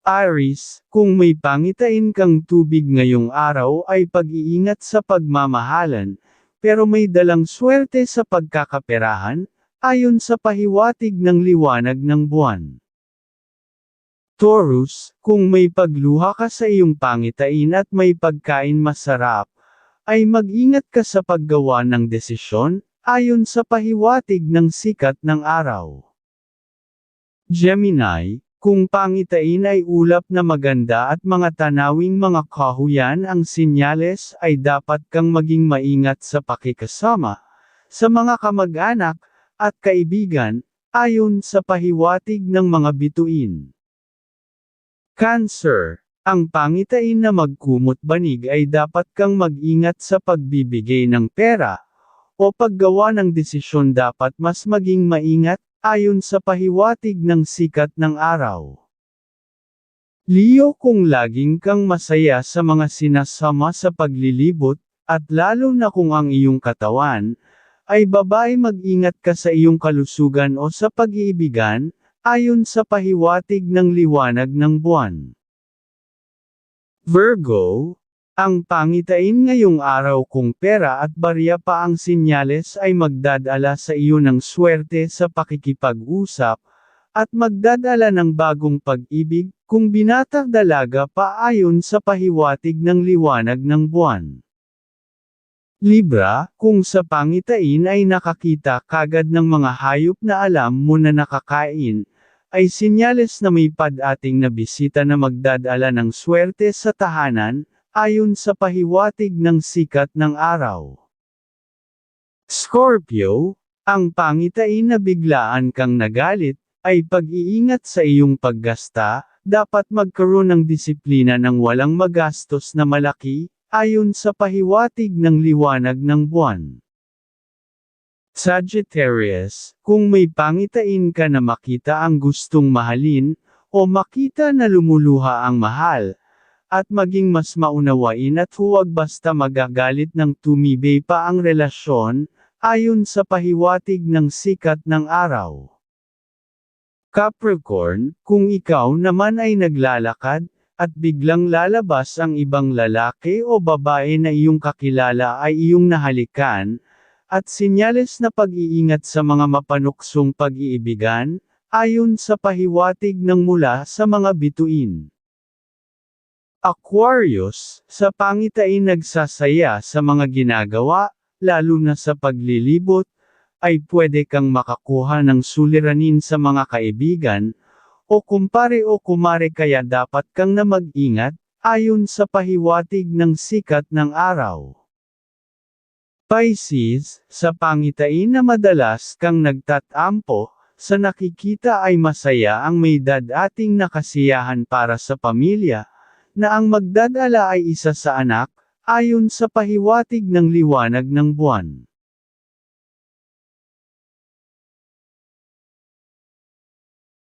Aris, kung may pangitain kang tubig ngayong araw ay pag-iingat sa pagmamahalan, pero may dalang swerte sa pagkakaperahan, ayon sa pahiwatig ng liwanag ng buwan. Taurus, kung may pagluha ka sa iyong pangitain at may pagkain masarap, ay mag-ingat ka sa paggawa ng desisyon, ayon sa pahiwatig ng sikat ng araw. Gemini, kung pangitain ay ulap na maganda at mga tanawing mga kahuyan ang sinyales ay dapat kang maging maingat sa pakikasama, sa mga kamag-anak, at kaibigan, ayon sa pahiwatig ng mga bituin. Cancer, ang pangitain na magkumot banig ay dapat kang mag-ingat sa pagbibigay ng pera, o paggawa ng desisyon dapat mas maging maingat, ayon sa pahiwatig ng sikat ng araw. Leo kung laging kang masaya sa mga sinasama sa paglilibot, at lalo na kung ang iyong katawan, ay babae mag-ingat ka sa iyong kalusugan o sa pag-iibigan, ayon sa pahiwatig ng liwanag ng buwan. Virgo, ang pangitain ngayong araw kung pera at barya pa ang sinyales ay magdadala sa iyo ng swerte sa pakikipag-usap, at magdadala ng bagong pag-ibig, kung binata dalaga pa ayon sa pahiwatig ng liwanag ng buwan. Libra, kung sa pangitain ay nakakita kagad ng mga hayop na alam mo na nakakain, ay sinyales na may padating na bisita na magdadala ng swerte sa tahanan, ayon sa pahiwatig ng sikat ng araw. Scorpio, ang pangitain na biglaan kang nagalit, ay pag-iingat sa iyong paggasta, dapat magkaroon ng disiplina ng walang magastos na malaki, ayon sa pahiwatig ng liwanag ng buwan. Sagittarius, kung may pangitain ka na makita ang gustong mahalin, o makita na lumuluha ang mahal, at maging mas maunawain at huwag basta magagalit ng tumibay pa ang relasyon, ayon sa pahiwatig ng sikat ng araw. Capricorn, kung ikaw naman ay naglalakad, at biglang lalabas ang ibang lalaki o babae na iyong kakilala ay iyong nahalikan, at sinyales na pag-iingat sa mga mapanuksong pag-iibigan, ayon sa pahiwatig ng mula sa mga bituin. Aquarius, sa pangitain nagsasaya sa mga ginagawa, lalo na sa paglilibot, ay pwede kang makakuha ng suliranin sa mga kaibigan, o kumpare o kumare kaya dapat kang na mag-ingat, ayon sa pahiwatig ng sikat ng araw. Pisces, sa pangitain na madalas kang nagtatampo, sa nakikita ay masaya ang may dadating na kasiyahan para sa pamilya, na ang magdadala ay isa sa anak, ayon sa pahiwatig ng liwanag ng buwan.